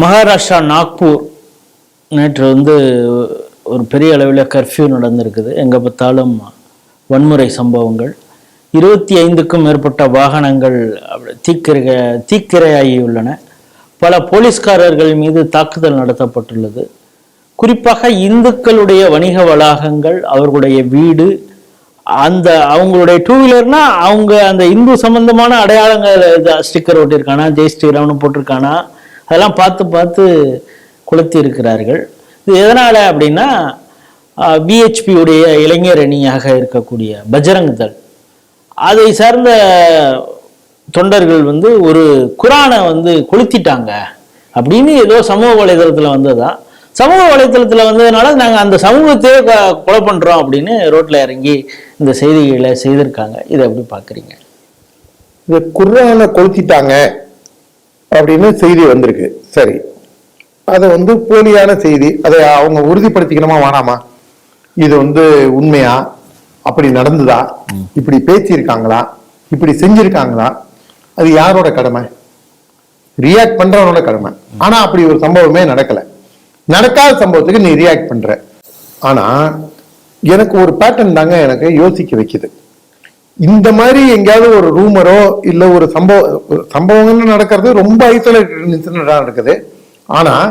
மகாராஷ்டிரா நாக்பூர் நேற்று வந்து ஒரு பெரிய அளவில் கர்ஃப்யூ நடந்திருக்குது. எங்கே பார்த்தாலும் வன்முறை சம்பவங்கள். இருபத்தி ஐந்துக்கும் மேற்பட்ட வாகனங்கள் தீக்கிரக தீக்கிரையாகியுள்ளன பல போலீஸ்காரர்கள் மீது தாக்குதல் நடத்தப்பட்டுள்ளது. குறிப்பாக இந்துக்களுடைய வணிக வளாகங்கள் அவர்களுடைய வீடு அந்த அவங்களுடைய டூ வீலர்னா அவங்க அந்த இந்து சம்பந்தமான அடையாளங்கள் ஸ்டிக்கர் ஓட்டியிருக்கானா ஜெய் ஸ்ரீராம்னு போட்டிருக்கானா அதெல்லாம் பார்த்து பார்த்து கொளுத்தி இருக்கிறார்கள் இது எதனால் அப்படின்னா பிஹெச்பி உடைய இளைஞர் அணியாக இருக்கக்கூடிய பஜரங் தள். அதை சார்ந்த தொண்டர்கள் வந்து ஒரு குரானை வந்து கொளுத்திட்டாங்க அப்படின்னு ஏதோ சமூக வலைதளத்தில் வந்ததா? சமூக வலைதளத்தில் வந்ததுனால நாங்கள் அந்த சமூகத்தையே கொ- கொலை பண்ணுறோம் அப்படின்னு ரோட்டில் இறங்கி இந்த செய்திகளை செய்திருக்காங்க. இதை எப்படி பார்க்குறீங்க? இந்த குரானை கொளுத்திட்டாங்க. அப்படின்னு செய்தி வந்திருக்கு. சரி. அதை வந்து போலியான செய்தி அதை அவங்க உறுதிப்படுத்திக்கணுமா வேணாமா? இது வந்து உண்மையா? அப்படி நடந்ததா? இப்படி பேசியிருக்காங்களா? இப்படி செஞ்சிருக்காங்களா? அது யாரோட கடமை? ரியாக்ட் பண்றவனோட கடமை. ஆனா அப்படி ஒரு சம்பவமே நடக்கல. நடக்காத சம்பவத்துக்கு நீ ரியாக்ட் பண்ற. ஆனா எனக்கு ஒரு பேட்டர்ன் தாங்க எனக்கு யோசிக்க வைக்குது. இந்த மாதிரி எங்கேயாவது ஒரு ரூமரோ இல்லை ஒரு சம்பவம் சம்பவங்கள்னு சம்பவங்கள் நடக்கிறது ரொம்ப ஐசோலேட்டட் இன்சிடென்டா நடக்குது. ஆனால்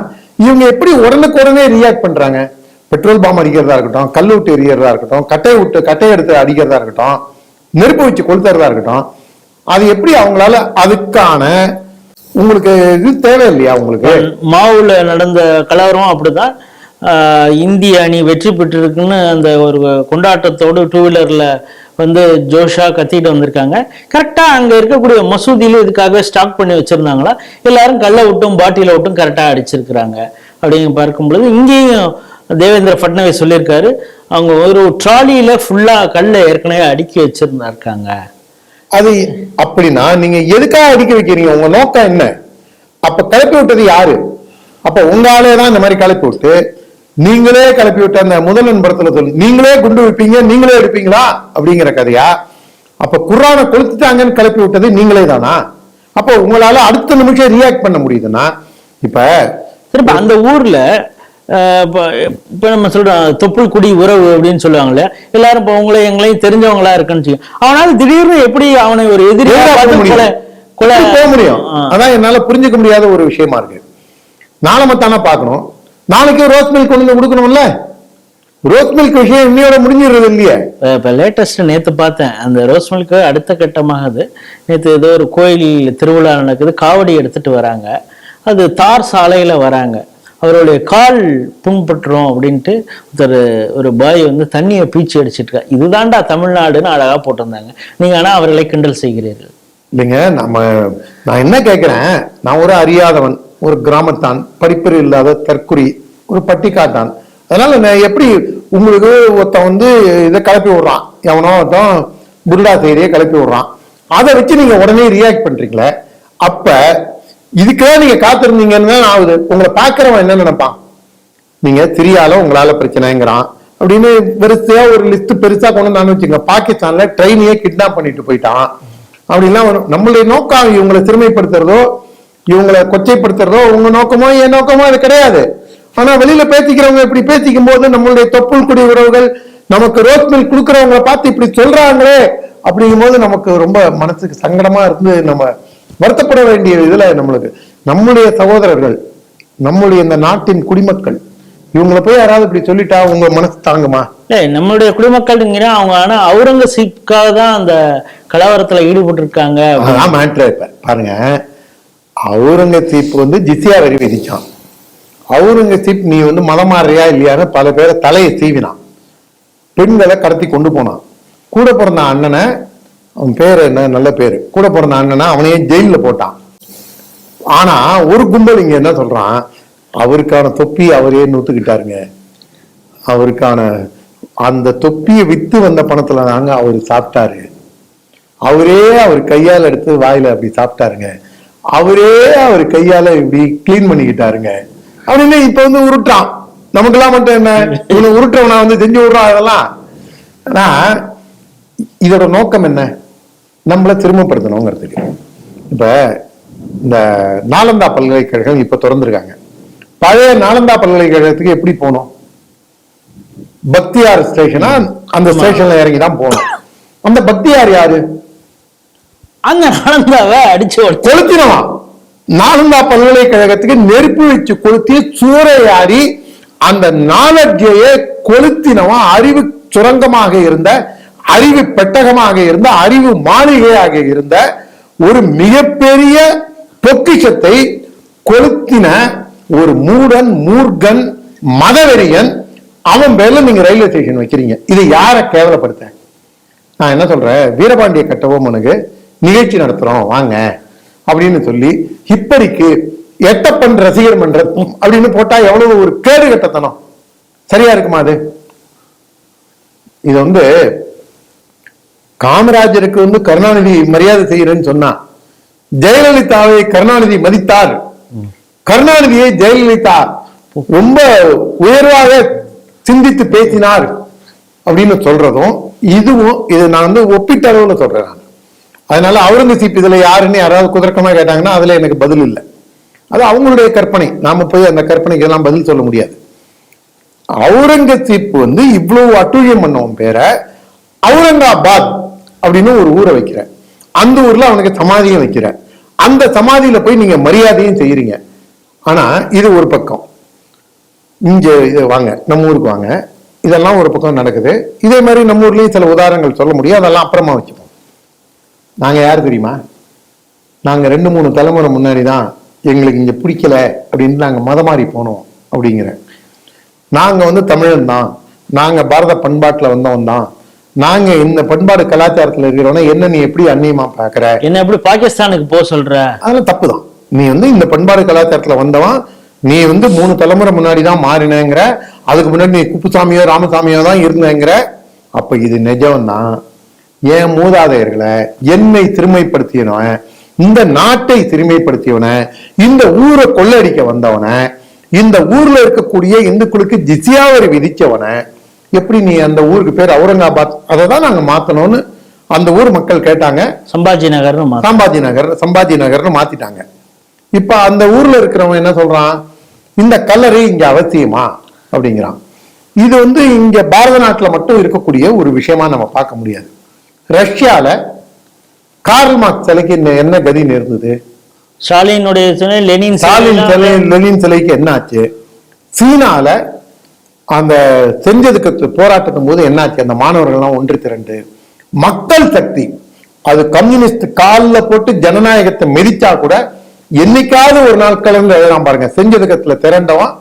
இவங்க எப்படி உடனுக்கு உடனே ரியாக்ட் பண்ணுறாங்க பெட்ரோல் பாம் அடிக்கிறதா இருக்கட்டும் கல் விட்டு எரியறதா இருக்கட்டும் கட்டையை விட்டு கட்டையை எடுத்து அடிக்கிறதா இருக்கட்டும் நெருப்பு வச்சு கொளுத்துறதா இருக்கட்டும் அது எப்படி அவங்களால அதுக்கான உங்களுக்கு இது தேவை இல்லையா உங்களுக்கு? மாவுல நடந்த கலவரம் அப்படிதான். இந்திய அணி வெற்றி பெற்றிருக்குன்னு அந்த ஒரு கொண்டாட்டத்தோடு டூ வீலர்ல வந்து ஜோஷா கத்திட்டு வந்திருக்காங்க. கரெக்டா அங்க இருக்கக்கூடிய மசூதியில இதுக்காக ஸ்டாக் பண்ணி வச்சிருந்தாங்களா? எல்லாரும் கல்லை விட்டும் பாட்டில விட்டும் கரெக்டா அடிச்சிருக்கிறாங்க. அப்படின்னு பார்க்கும் பொழுது இங்கேயும் தேவேந்திர ஃபட்னவிஸ் சொல்லியிருக்காரு. அவங்க ஒரு ட்ராலியில ஃபுல்லா கல்லை ஏற்கனவே அடுக்கி வச்சிருந்தாருக்காங்க. அது அப்படின்னா நீங்க எதுக்காக அடுக்கி வைக்கிறீங்க? உங்க நோக்கம் என்ன? அப்ப கிளப்பி விட்டது யாரு? அப்ப உங்களாலே தான் இந்த மாதிரி கிளப்பி விட்டு நீங்களே கிளப்பி விட்ட அந்த முதல்வன் படத்துல சொல்லு நீங்களே குண்டு வைப்பீங்க நீங்களே எடுப்பீங்களா? அப்படிங்கிற கதையா? அப்ப குர்ஆனை கொளுத்துட்டாங்கன்னு கிளப்பி விட்டது நீங்களே தானா? அப்ப உங்களால அடுத்த நிமிஷம் ரியாக்ட் பண்ண முடியுதுன்னா இப்ப திரும்ப அந்த ஊர்ல இப்ப நம்ம சொல்றோம் தொப்புள் குடி உறவு அப்படின்னு சொல்லுவாங்கல்ல எல்லாரும் இப்போ உங்களை எங்களையும் தெரிஞ்சவங்களா இருக்குன்னு வச்சுக்கோ. அவனால திடீர்னு எப்படி அவனை ஒரு எதிரியா நேரா போக முடியும். அதான் என்னால புரிஞ்சுக்க முடியாத ஒரு விஷயமா இருக்கு. நாளை மத்தானே பார்க்கணும். நாளைக்கு ரோஸ் மில்க் கொண்டு வந்து கொடுக்கணும்ல? ரோஸ் மில்க் விஷயம் இன்னையோட முடிஞ்சிடுறது இல்லையே? இப்ப- லேட்டஸ்ட் நேத்து பார்த்தேன். அந்த ரோஸ் மில்க் அடுத்த கட்டமாகுது. நேத்து ஏதோ ஒரு கோயில் திருவிழா நடக்குது. காவடி எடுத்துட்டு வராங்க. அது தார் சாலையில வராங்க. அவருடைய கால் புண்பட்டுரும் அப்படின்ட்டு ஒருத்தர் ஒரு பாய் வந்து தண்ணியை பீச்சி அடிச்சிட்டு இதுதான்டா தமிழ்நாடுன்னு அழகா போட்டிருந்தாங்க. நீங்க ஆனா அவர்களை கிண்டல் செய்கிறீர்கள். இல்லைங்க நம்ம நான் என்ன கேட்கிறேன் நான் ஒரு அறியாதவன். ஒரு கிராமத்தான் படிப்பறிவு இல்லாத தற்குறி ஒரு பட்டிக்காட்டான். அதனால நான் எப்படி உங்களுக்கு ஒருத்தன் வந்து இதை கிளப்பி விடுறான்? எவனோ ஒருத்தன் புருடா செய்தியை கிளப்பி விடுறான். அதை வச்சு நீங்க உடனே ரியாக்ட் பண்றீங்களே அப்ப இதுக்கெல்லாம் நீங்க காத்திருந்தீங்கன்னு தான் ஆகுது. உங்களை பாக்குறவன் என்ன நினைப்பான்? நீங்க சிரியால உங்களால பிரச்சனைங்கிறான். அப்படின்னு வரிசையா ஒரு லிஸ்ட் பெருசா கொண்டு வந்து வச்சுங்க பாகிஸ்தான்ல ட்ரெயினையே கிட்னாப் பண்ணிட்டு போயிட்டான். அப்படின்லாம் வரும். நம்மளுடைய நோக்கம் இவங்களை சிறுமைப்படுத்துறதோ இவங்களை கொச்சைப்படுத்துறதோ உங்க நோக்கமோ என் நோக்கமோ அது கிடையாது. ஆனா வெளியில பேசிக்கிறவங்க இப்படி பேசிக்கும் போது நம்மளுடைய தொப்புள் குடி உறவுகள் நமக்கு ரோஸ் மில்க் கொடுக்கறவங்களை பார்த்து இப்படி சொல்றாங்களே அப்படிங்கும் போது நமக்கு ரொம்ப மனசுக்கு சங்கடமா இருந்து நம்ம வருத்தப்பட வேண்டிய இதுல நம்மளுக்கு நம்முடைய சகோதரர்கள் நம்முடைய இந்த நாட்டின் குடிமக்கள் இவங்களை போய் யாராவது இப்படி சொல்லிட்டா உங்க மனசு தாங்குமா? ஏய் நம்மளுடைய குடிமக்கள்ங்கிற அவங்க ஆனா அவுரங்கசீப்காக தான் அந்த கலவரத்துல ஈடுபட்டு இருக்காங்க பாருங்க. அவுரங்கசீப் வந்து ஜிசியா வரி விதிச்சான். அவுரங்கசீப் நீ வந்து மதம் மாறியா இல்லையான்னு பல பேரை தலையை சீவினான். பெண்களை கடத்தி கொண்டு போனான். கூட பிறந்த அண்ணனை அவன் பேர் என்ன நல்ல பேர். கூட பிறந்த அண்ணனை அவனையே ஜெயிலில் போட்டான். ஆனா ஒரு கும்பல் இங்க என்ன சொல்றான்? அவருக்கான தொப்பி அவரே நூத்துக்கிட்டாருங்க. அவருக்கான அந்த தொப்பியை வித்து வந்த பணத்துல தாங்க அவர் சாப்பிட்டாரு. அவரே அவர் கையால் எடுத்து வாயில அப்படி சாப்பிட்டாருங்க. அவரே அவர் கையால இப்படி கிளீன் பண்ணிக்கிட்டாருங்க. அப்படின்னு இப்ப வந்து உருட்டான் நமக்கெல்லாம் மட்டும் என்ன? இவனை உருட்டவனா வந்து செஞ்சு விடுறான் அதெல்லாம் ஆனா இதோட நோக்கம் என்ன? நம்மள திரும்பப்படுத்தணுங்கிறதுக்கு இப்ப இந்த நாலந்தா பல்கலைக்கழகம் இப்ப திறந்திருக்காங்க. பழைய நாலந்தா பல்கலைக்கழகத்துக்கு எப்படி போகணும்? பக்தியார் ஸ்டேஷனா? அந்த ஸ்டேஷன்ல இறங்கி தான் போகணும். அந்த பக்தியார் யாரு? அங்க நடந்தாவ அடிச்சு கொளுத்தினவா? நாலந்தா பல்கலைக்கழகத்துக்கு நெருப்பு வச்சு கொளுத்தி சூறையாடி அந்த நாலஜையை கொளுத்தினவன் அறிவு சுரங்கமாக இருந்த அறிவு பெட்டகமாக இருந்த அறிவு மாளிகையாக இருந்த ஒரு மிகப்பெரிய பொக்கிஷத்தை கொளுத்தின ஒரு மூடன் மூர்கன் மதவெறியன் அவன் பேர்ல நீங்க ரயில்வே ஸ்டேஷன் வைக்கிறீங்க. இது யாரை கேவலப்படுத்த? நான் என்ன சொல்றேன்? வீரபாண்டிய கட்டபொம்மனுக்கு நிகழ்ச்சி நடத்துறோம் வாங்க அப்படின்னு சொல்லி இப்படிக்கு எட்டப்பன் ரசிகர் மன்றம் அப்படின்னு போட்டா எவ்வளவு ஒரு கேடு கட்டத்தனம் சரியா இருக்குமா அது? இது வந்து காமராஜருக்கு வந்து கருணாநிதி மரியாதை செய்யறேன்னு சொன்னா ஜெயலலிதாவை கருணாநிதி மதித்தார். கருணாநிதியை ஜெயலலிதா ரொம்ப உயர்வாக சிந்தித்து பேசினார் அப்படின்னு சொல்றதும் இதுவும் இது நான் வந்து ஒப்பிட்ட அளவுல சொல்றேன் அதனால அவுரங்கசீப் இதுல யாருன்னு யாராவது குதர்க்கமா கேட்டாங்கன்னா அதுல எனக்கு பதில் இல்லை. அது அவங்களுடைய கற்பனை. நாம போய் அந்த கற்பனைக்கு எல்லாம் பதில் சொல்ல முடியாது. அவுரங்கசீப் வந்து இவ்வளவு அட்டுழியம் பண்ணவன் பேரை அவுரங்காபாத் அப்படின்னு ஒரு ஊரை வைக்கிற. அந்த ஊர்ல அவனுக்கு சமாதியும் வைக்கிற. அந்த சமாதியில போய் நீங்க மரியாதையும் செய்யறீங்க. ஆனா இது ஒரு பக்கம். இங்க இது வாங்க நம்ம ஊருக்கு வாங்க. இதெல்லாம் ஒரு பக்கம் நடக்குது. இதே மாதிரி நம்ம ஊர்லயும் சில உதாரணங்கள் சொல்ல முடியும். அதெல்லாம் அப்புறமா வச்சுப்போம் நாங்க யார் தெரியுமா? நாங்க ரெண்டு மூணு தலைமுறை முன்னாடி தான் எங்களுக்கு இங்க பிடிக்கல அப்படின்னு நாங்க மதம் மாறி போனோம் அப்படிங்கிற. நாங்க வந்து தமிழன் தான். நாங்க பாரத பண்பாட்டுல வந்தவன் தான். நாங்க இந்த பண்பாடு கலாச்சாரத்துல இருக்கிறவன என்ன நீ எப்படி அந்நியமா பாக்குற என்ன எப்படி பாகிஸ்தானுக்கு போக சொல்ற? அதெல்லாம் தப்பு தான் நீ வந்து இந்த பண்பாடு கலாச்சாரத்துல வந்தவன் நீ வந்து மூணு தலைமுறை முன்னாடி தான் மாறினேங்கிற அதுக்கு முன்னாடி நீ குப்புசாமியோ ராமசாமியோ தான் இருந்தேங்கிற அப்ப இது நிஜம் தான் என் மூதாதையர்களை என்னை சிறுமைப்படுத்தியவன் இந்த நாட்டை சிறுமைப்படுத்தியவன இந்த ஊரை கொள்ளடிக்க வந்தவன இந்த ஊர்ல இருக்கக்கூடிய இந்துக்களுக்கு ஜிசியா வரி விதிச்சவன எப்படி நீ அந்த ஊருக்கு பேர் அவுரங்காபாத்? அதை தான் நாங்க மாத்தணும்னு அந்த ஊர் மக்கள் கேட்டாங்க. சம்பாஜி நகர்னு. சம்பாஜி நகர் சம்பாஜி நகர்னு மாத்திட்டாங்க. இப்ப அந்த ஊர்ல இருக்கிறவன் என்ன சொல்றான்? இந்த கல்லறை இங்க அவசியமா? அப்படிங்கிறான். இது வந்து இங்க பாரத நாட்டுல மட்டும் இருக்கக்கூடிய ஒரு விஷயமா நம்ம பார்க்க முடியாது. ரஷ்யால கார்ல் மார்க்ஸ் சிலைக்கு என்ன- கதி நேர்ந்தது? ஸ்டாலினுடைய சிலை லெனின் ஸ்டாலின் சிலை லெனின் சிலைக்கு என்ன ஆச்சு? சீனால அந்த செஞ்சதுக்கு போராட்டத்தின் போது என்னாச்சு அந்த மாணவர்கள்லாம் ஒன்று திரண்டு மக்கள் சக்தி அது கம்யூனிஸ்ட் காலில் போட்டு ஜனநாயகத்தை மிதிச்சா கூட என்னைக்காவது ஒரு நாள் கலந்து எழுதலாம் பாருங்க. செஞ்சதுக்கத்துல திரண்டவன்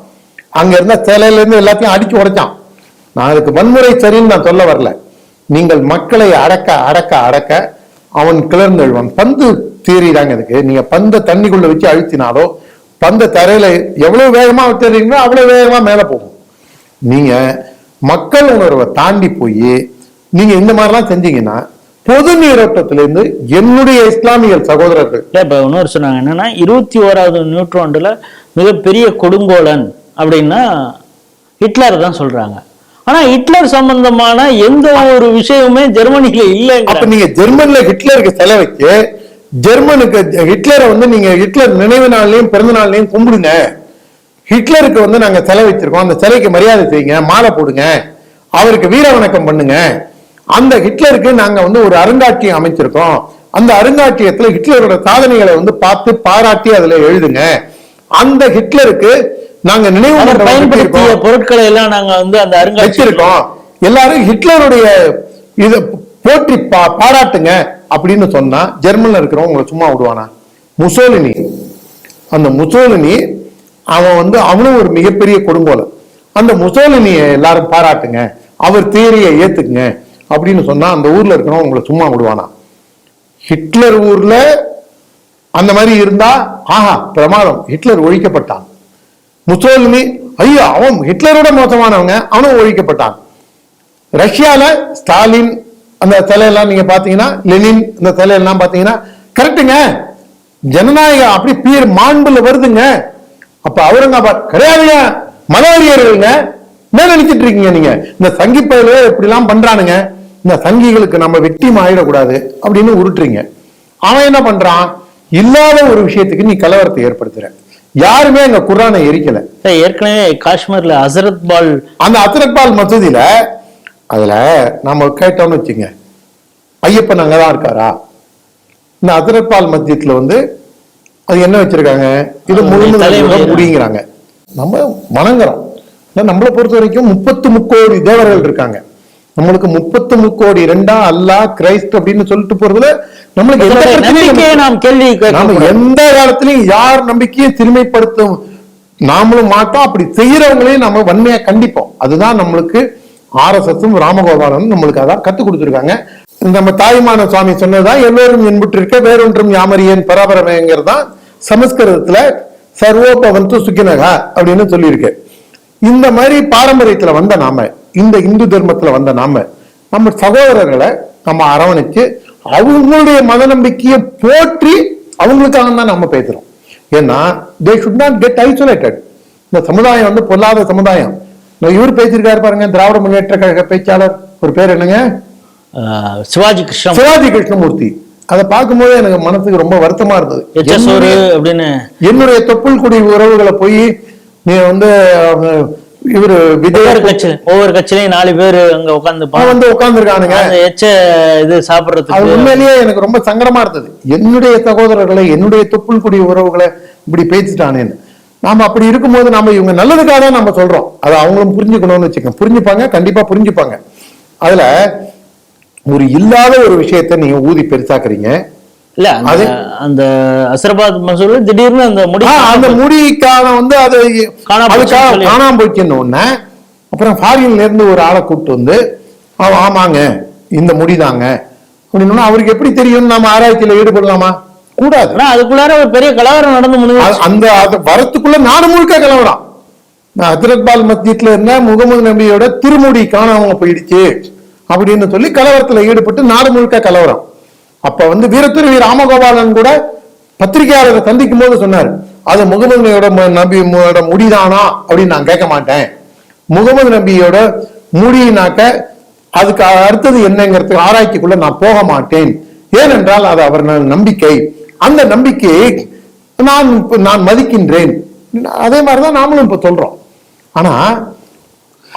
அங்க இருந்த சிலையில இருந்து எல்லாத்தையும் அடிச்சு உடைச்சான். நான் அதுக்கு வன்முறை சரின்னு நான் சொல்ல வரல. நீங்கள் மக்களை அடக்க அடக்க அடக்க அவன் கிளர்ந்தெழுவான். பந்து தீரிடாங்க இதுக்கு. நீங்க பந்த தண்ணிக்குள்ள வச்சு அழுத்தினாலோ பந்த தரையில எவ்வளவு வேகமா வச்சிருக்கீங்களோ அவ்வளவு வேகமா மேல போகும். நீங்க மக்கள் உணர்வை தாண்டி போய் நீங்க இந்த மாதிரிலாம் செஞ்சீங்கன்னா பொது நீரோட்டத்திலிருந்து என்னுடைய இஸ்லாமிய சகோதரர்கள். இப்போ இப்ப இன்னொரு சொன்னாங்க என்னன்னா இருபத்தி ஓராவது நூற்றாண்டுல மிகப்பெரிய கொடுங்கோலன் அப்படின்னா ஹிட்லர் தான் சொல்றாங்க. ஆனா ஹிட்லர் சம்பந்தமான எந்த ஒரு விஷயமுமே ஜெர்மனியில அப்ப நீங்க ஜெர்மன்ல ஹிட்லருக்கு சிலை வச்சு ஜெர்மனுக்கு ஹிட்லரை வந்து நீங்க ஹிட்லர் நினைவு நாள்லயும் பிறந்த நாள்லயும் கும்பிடுங்க. ஹிட்லருக்கு வந்து நாங்க சிலை வச்சிருக்கோம். அந்த சிலைக்கு மரியாதை செய்யுங்க மாலை போடுங்க அவருக்கு வீர வணக்கம் பண்ணுங்க. அந்த ஹிட்லருக்கு நாங்க வந்து ஒரு அருங்காட்சியம் அமைச்சிருக்கோம். அந்த அருங்காட்சியத்துல ஹிட்லரோட சாதனைகளை வந்து பார்த்து பாராட்டி அதுல எழுதுங்க. அந்த ஹிட்லருக்கு நாங்க நினைவு பயன்படுத்திய. பொருட்களை எல்லாம் நாங்க வந்து அந்த அருங்காட்சியகம் வச்சிருக்கோம் எல்லாரும் ஹிட்லருடைய இத போற்றி பா- பாராட்டுங்க அப்படின்னு சொன்னா ஜெர்மன்ல இருக்கிறவங்க உங்களை சும்மா விடுவானா? முசோலினி. அந்த முசோலினி அவன் வந்து அவனும் ஒரு மிகப்பெரிய கொடுங்கோலன் அந்த முசோலினியை எல்லாரும் பாராட்டுங்க. அவர் தேரியை ஏத்துக்குங்க அப்படின்னு சொன்னா அந்த ஊர்ல இருக்கிறவங்க உங்களை சும்மா விடுவானா? ஹிட்லர் ஊர்ல அந்த மாதிரி இருந்தா ஆஹா பிரமாதம். ஹிட்லர் ஒழிக்கப்பட்டான். முசோலினி ஐயோ அவன் ஹிட்லரோட மோசமானவங்க அவனும் ஒழிக்கப்பட்டான் ரஷ்யால ஸ்டாலின் அந்த சிலையெல்லாம் நீங்க பாத்தீங்கன்னா லெனின் இந்த சிலையெல்லாம் பாத்தீங்கன்னா கரெக்டுங்க ஜனநாயகம் அப்படி பீர் மாண்புல வருதுங்க. அப்ப அவுரங்காபாத் கிடையாதுங்க. மதவெறியர்கள்ங்க என்ன நினைச்சிட்டு இருக்கீங்க நீங்க. இந்த சங்கி பயல இப்படி எல்லாம் பண்றானுங்க. இந்த சங்கிகளுக்கு நம்ம வெட்டி ஆயிடக்கூடாது அப்படின்னு உருட்டுறீங்க. அவன் என்ன பண்றான்? இல்லாத ஒரு விஷயத்துக்கு நீ கலவரத்தை ஏற்படுத்துற. யாருமே அங்க குர்ஆனை எரிக்கல. ஏற்கனவே காஷ்மீர்ல ஹசரத் பால் அந்த அத்ரக்பால் மசூதியில அதுல நம்ம கேட்டோம்னு வச்சுங்க. ஐயப்பன் அங்கதான் இருக்காரா? இந்த அத்ரக்பால் மத்தியத்துல வந்து அது என்ன வச்சிருக்காங்க? இது தலைமயிரா? முடிங்கிறாங்க. நம்ம வணங்குறோம். நம்மளை பொறுத்த வரைக்கும் முப்பத்து முக்கோடி தேவர்கள் இருக்காங்க. நம்மளுக்கு முப்பத்து முக்கோடி ரெண்டா அல்லாஹ் கிரைஸ்ட் அப்படின்னு சொல்லிட்டு போறதுல நம்மளுக்கு. நாம் கேள்வி நாம எந்த காலத்திலையும் யார் நம்பிக்கையை திருமைப்படுத்தும்? நாமளும் மாட்டோம் அப்படி செய்யறவங்களையும் நம்ம வன்மையா கண்டிப்போம். அதுதான் நம்மளுக்கு ஆர்எஸ்எஸும் ராமகோபாலனும் நம்மளுக்கு அதான் கத்து கொடுத்துருக்காங்க. நம்ம தாய்மான சுவாமி சொன்னதுதான் எல்லோரும் என்புட்டு இருக்க வேறொன்றும் யாமரியன் பராபரமேங்கிறது தான் சமஸ்கிருதத்துல சர்வோபவந்து சுக்கினகா அப்படின்னு சொல்லியிருக்கு. இந்த மாதிரி பாரம்பரியத்துல வந்த நாம இந்த இந்து தர்மத்துல வந்த நாம நம்ம சகோதரர்களை நம்ம அரவணைச்சு அவங்களுடைய மத நம்பிக்கையை போற்றி அவங்களுக்காக தான் நம்ம பேசுறோம். ஏன்னா they should not get isolated இந்த சமுதாயம் வந்து பொல்லாத சமுதாயம். இவர் பேசியிருக்காரு பாருங்க திராவிட முன்னேற்ற கழக பேச்சாளர். ஒரு பேர் என்னங்க? சிவாஜி கிருஷ்ணன் சிவாஜி கிருஷ்ணமூர்த்தி. அதை பார்க்கும்போது எனக்கு மனசுக்கு ரொம்ப வருத்தமா இருந்தது. அப்படின்னு. என்னுடைய தொப்புள் குடி உறவுகளை போய் நீ வந்து இவரு ஒவ்வொரு கட்சி ஒவ்வொரு கட்சியிலையும் நாலு பேர் அங்க உட்காந்து வந்து உட்கார்ந்துருக்கானுங்க. அந்த எச்ச இது அது சாப்பிடுறதுக்கு உண்மையிலேயே எனக்கு ரொம்ப சங்கடமா இருந்தது. என்னுடைய சகோதரர்களை என்னுடைய தொப்புள் குடி உறவுகளை இப்படி பேசிட்டானேன்னு நாம அப்படி இருக்கும்போது நாம இவங்க நல்லதுக்காக தான் நம்ம சொல்றோம். அதை அவங்களும் புரிஞ்சுக்கணும்னு வச்சுக்கோங்க. புரிஞ்சுப்பாங்க கண்டிப்பா புரிஞ்சுப்பாங்க. அதுல ஒரு இல்லாத ஒரு விஷயத்த நீங்க ஊதி பெருசாக்குறீங்க. இல்ல அந்த- அது- அந்த அசரபாத் மசூல் திடீர்னு அந்த முடி அந்த முடிக்கான வந்து அது காணாம சொல்லி- காணாம போச்சுன்னு உடனே அப்புறம் ஃபாரின்ல இருந்து ஒரு ஆளை கூப்பிட்டு வந்து ஆமாங்க இந்த முடிதாங்க. அப்படின்னு அவருக்கு எப்படி தெரியும் நாம ஆராய்ச்சியில ஈடுபடலாமா? கூடாது. அதுக்குள்ளார ஒரு பெரிய கலவரம் நடந்து முடிஞ்சு அந்த அது வரத்துக்குள்ள நாடு முழுக்க கலவரம். நான் ஹஜரத்பால் மஸ்ஜித்ல இருந்த முகமது நபியோட திருமுடி காணாம போயிடுச்சு அப்படின்னு சொல்லி கலவரத்துல ஈடுபட்டு நாடு முழுக்க கலவரம். அப்ப வந்து வீரத்துறவி ராமகோபாலன் கூட பத்திரிகையாளரை சந்திக்கும் போது சொன்னார் அது முகமது நபியோட ம- நபியோட முடிதானா? அப்படின்னு நான் கேட்க மாட்டேன். முகமது நபியோட முடினாக்க அதுக்கு அடுத்தது என்னங்கிறதுக்கு ஆராய்ச்சிக்குள்ள நான் போக மாட்டேன். ஏனென்றால் அது அவர் நம்பிக்கை. அந்த நம்பிக்கையை நான் நான் மதிக்கின்றேன். அதே மாதிரிதான் நாமளும் இப்ப சொல்றோம். ஆனா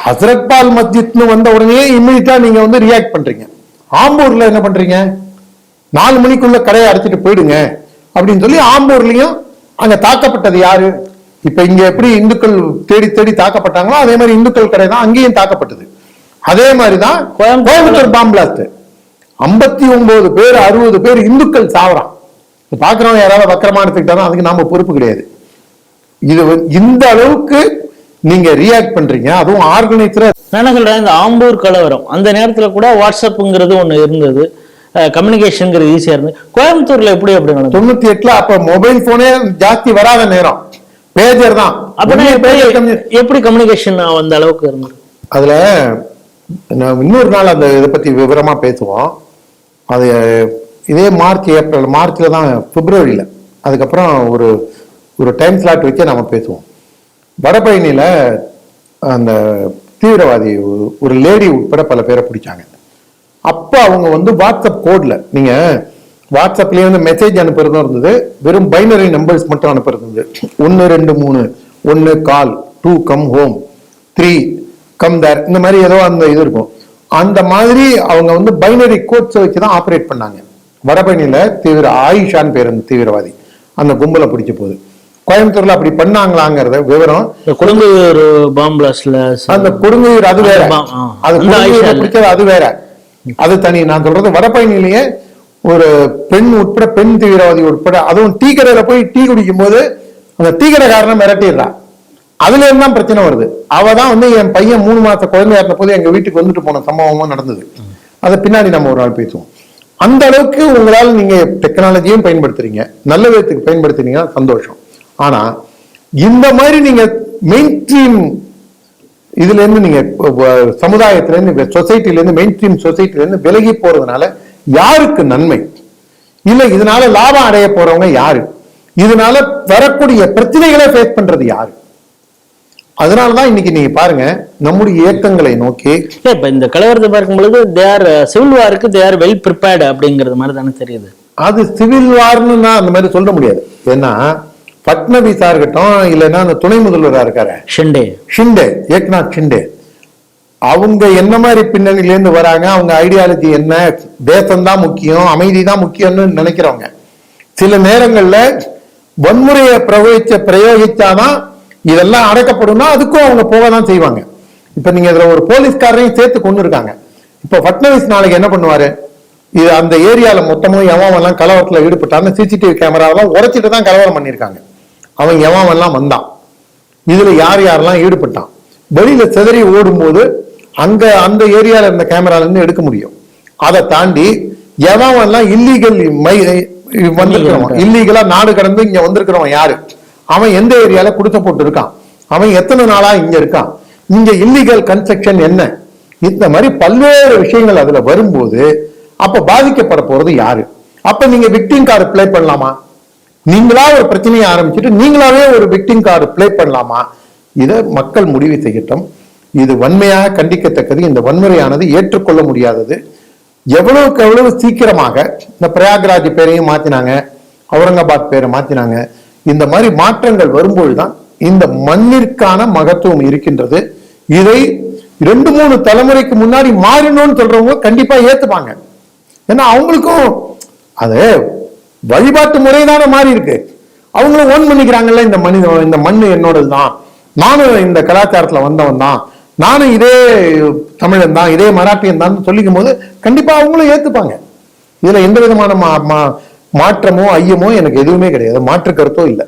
ஹசரத்பால் மஸ்ஜித்னு வந்த உடனே இம்மிடியா நீங்க வந்து ரியாக்ட் பண்றீங்க. ஆம்பூர்ல என்ன பண்றீங்க? நாலு மணிக்குள்ள கடையை அடைச்சிட்டு போயிடுங்க அப்படின்னு சொல்லி ஆம்பூர்லயும் அங்க தாக்கப்பட்டது யாரு? இப்ப இங்க எப்படி இந்துக்கள் தேடி தேடி தாக்கப்பட்டாங்களோ அதே மாதிரி இந்துக்கள் கடை தான் அங்கேயும் தாக்கப்பட்டது. அதே மாதிரிதான் கோயம்புத்தூர் கோயம்புத்தூர் பாம் பிளாஸ்ட். ஐம்பத்தி ஒன்பது பேர் அறுபது பேர் இந்துக்கள் சாவறான். பாக்குறவங்க யாராவது வக்கரமா எடுத்துக்கிட்டாலும் அதுக்கு நாம பொறுப்பு கிடையாது. இது இந்த அளவுக்கு நீங்க ரியாக்ட் பண்றீங்க. அதுவும் ஆர்கனைசரா நான் என்ன சொல்றேன் இந்த ஆம்பூர் கலவரம். அந்த நேரத்துல கூட வாட்ஸ்அப்புங்கிறது ஒண்ணு இருந்தது. கம்யூனிகேஷனுங்கிறது ஈஸியா இருந்தது கோயம்புத்தூர்ல எப்படி அப்படி நடந்தது? தொண்ணூத்தி எட்டுல அப்ப மொபைல் போனே ஜாஸ்தி வராத நேரம். பேஜர் தான். அப்படின்னா எப்படி கம்யூனிகேஷன் அந்த அளவுக்கு இருந்தது? அதுல நான் இன்னொரு நாள் அந்த இதை பத்தி விவரமா பேசுவோம். அது இதே மார்ச் ஏப்ரல் மார்ச்ல தான் பிப்ரவரியில. அதுக்கப்புறம் ஒரு ஒரு டைம் ஸ்லாட் வச்சே நம்ம பேசுவோம். வடபழனியில அந்த தீவிரவாதி ஒரு- ஒரு லேடி உட்பட பல பேரை பிடிச்சாங்க. அப்ப அவங்க வந்து வாட்ஸ்அப் கோட்ல நீங்க வாட்ஸ்அப்லயே வந்து மெசேஜ் அனுப்புறதும் இருந்தது வெறும் பைனரி நம்பர்ஸ் மட்டும் அனுப்புறது ஒன்னு ரெண்டு மூணு ஒன்னு call to come home three come there இந்த மாதிரி ஏதோ அந்த இது இருக்கும். அந்த மாதிரி அவங்க வந்து பைனரி கோட்ஸை வச்சு தான் ஆப்ரேட் பண்ணாங்க. வடபழனியில தீவிர ஆயிஷான்னு பேர் அந்த தீவிரவாதி. அந்த கும்பலை பிடிச்ச போது கோயம்புத்தூர்ல அப்படி பண்ணாங்களாங்கிறத விவரம் இந்த கொடுங்கூர் பாம் பிளாஸ்ட்ல அந்த கொடுங்குயிர் அது வேற. அது கொடுங்குயிரை. பிடிச்சது அது வேற. அது தனி. நான் சொல்றது வடபழனிலேயே ஒரு பெண் உட்பட பெண் தீவிரவாதி உட்பட அதுவும் டீ கடையில போய் டீ குடிக்கும் போது அந்த டீ கடைக்காரனை மிரட்டிடுறான் அதுல இருந்து தான் பிரச்சனை வருது. அவ தான் வந்து என் பையன் மூணு மாச குழந்தையா இருந்த போது எங்க வீட்டுக்கு வந்துட்டு போன சம்பவமும் நடந்தது. அதை பின்னாடி நம்ம ஒரு நாள் பேசுவோம். அந்த அளவுக்கு உங்களால் நீங்க டெக்னாலஜியும் பயன்படுத்துறீங்க. நல்ல விதத்துக்கு பயன்படுத்துனீங்கன்னா சந்தோஷம். ஆனா இந்த மாதிரி நீங்க மெயின் ஸ்ட்ரீம் இதுல இருந்து நீங்க சமுதாயத்துல இருந்து சொசைட்டில இருந்து மெயின் ஸ்ட்ரீம் சொசைட்டில இருந்து விலகி போறதுனால யாருக்கு நன்மை? இல்ல இதனால லாபம் அடைய போறவங்க யாரு? இதனால வரக்கூடிய பிரச்சனைகளை ஃபேஸ் பண்றது யாரு? அதனாலதான் இன்னைக்கு நீங்க பாருங்க நம்முடைய இயக்கங்களை நோக்கி இப்ப இந்த கலவரத்தை பார்க்கும் பொழுது தேர் சிவில் வாருக்கு தேர் வெல் ப்ரிப்பேர்டு அப்படிங்கிறது மாதிரி தானே தெரியுது. அது சிவில் வார்னு நான் அந்த மாதிரி சொல்ல முடியாது. ஏன்னா பட்னவிஸா இருக்கட்டும் இல்லைன்னா அந்த துணை முதல்வரா இருக்காரு. ஷெண்டே. ஷிண்டே ஏக்நாத் ஷிண்டே. அவங்க என்ன மாதிரி பின்னணியிலேருந்து வராங்க? அவங்க ஐடியாலஜி என்ன? தேசம்தான் முக்கியம் அமைதி தான் முக்கியம்னு நினைக்கிறவங்க. சில நேரங்கள்ல வன்முறையை பிரயோகிச்ச பிரயோகிச்சாதான் இதெல்லாம் அடக்கப்படும்னா அதுக்கும் அவங்க போக தான் செய்வாங்க. இப்ப நீங்க இதுல ஒரு போலீஸ்காரரையும் சேர்த்து கொண்டு இருக்காங்க. இப்ப பட்னவிஸ் நாளைக்கு என்ன பண்ணுவாரு? இது அந்த ஏரியால மொத்தமும் எவன் எல்லாம் கலவரத்துல ஈடுபட்டான்னு சிசிடிவி கேமராவெல்லாம் உடைச்சிட்டு தான் கலவரம் பண்ணியிருக்காங்க. அவன் எவன் எல்லாம் வந்தான். இதுல யார் யாரெல்லாம் ஈடுபட்டான்? வெளியில சிதறி ஓடும்போது அங்க அந்த ஏரியால இருந்த கேமரால இருந்து எடுக்க முடியும். அதை தாண்டி எவன் எல்லாம் இல்லீகல் மை வந்திருக்கிறவன் இல்லீகலா நாடு கடந்து இங்க வந்திருக்கிறவன் யாரு? அவன் எந்த ஏரியால குடுத்த போட்டு இருக்கான் அவன் எத்தனை நாளா இங்க இருக்கான்? இங்க இல்லீகல் கன்ஸ்ட்ரக்ஷன் என்ன? இந்த மாதிரி பல்வேறு விஷயங்கள் அதுல வரும்போது அப்ப பாதிக்கப்பட போறது யாரு? அப்ப நீங்க விக்டிங் கார்டு ப்ளே பண்ணலாமா? நீங்களா ஒரு பிரச்சனையை ஆரம்பிச்சுட்டு நீங்களாவே ஒரு விக்டிங் கார்டு ப்ளே பண்ணலாமா? இதை மக்கள் முடிவு செய்யட்டும். இது வன்மையாக கண்டிக்கத்தக்கது. இந்த வன்முறையானது ஏற்றுக்கொள்ள முடியாதது. எவ்வளவுக்கு எவ்வளவு சீக்கிரமாக இந்த பிரயாக்ராஜ் பேரையும் மாத்தினாங்க அவுரங்காபாத் பேரை மாத்தினாங்க இந்த மாதிரி மாற்றங்கள் வரும்பொழுதுதான் இந்த மண்ணிற்கான மகத்துவம் இருக்கின்றது. இதை ரெண்டு மூணு தலைமுறைக்கு முன்னாடி மாறணும்னு சொல்றவங்க கண்டிப்பா ஏத்துப்பாங்க. ஏன்னா அவங்களுக்கும் அது வழிபாட்டு முறை தானே மாறி இருக்கு. அவங்களும் ஓன் பண்ணிக்கிறாங்கல்ல இந்த மனித இந்த மண்ணு என்னோடது தான். நானும் இந்த கலாச்சாரத்துல வந்தவன் தான். நானும் இதே தமிழன் தான் இதே மராட்டியன் தான் சொல்லிக்கும் போது கண்டிப்பா அவங்களும் ஏத்துப்பாங்க. இதுல எந்த விதமான மா- மா- மாற்றமோ ஐயமோ எனக்கு எதுவுமே கிடையாது. மாற்று கருத்தோ இல்லை.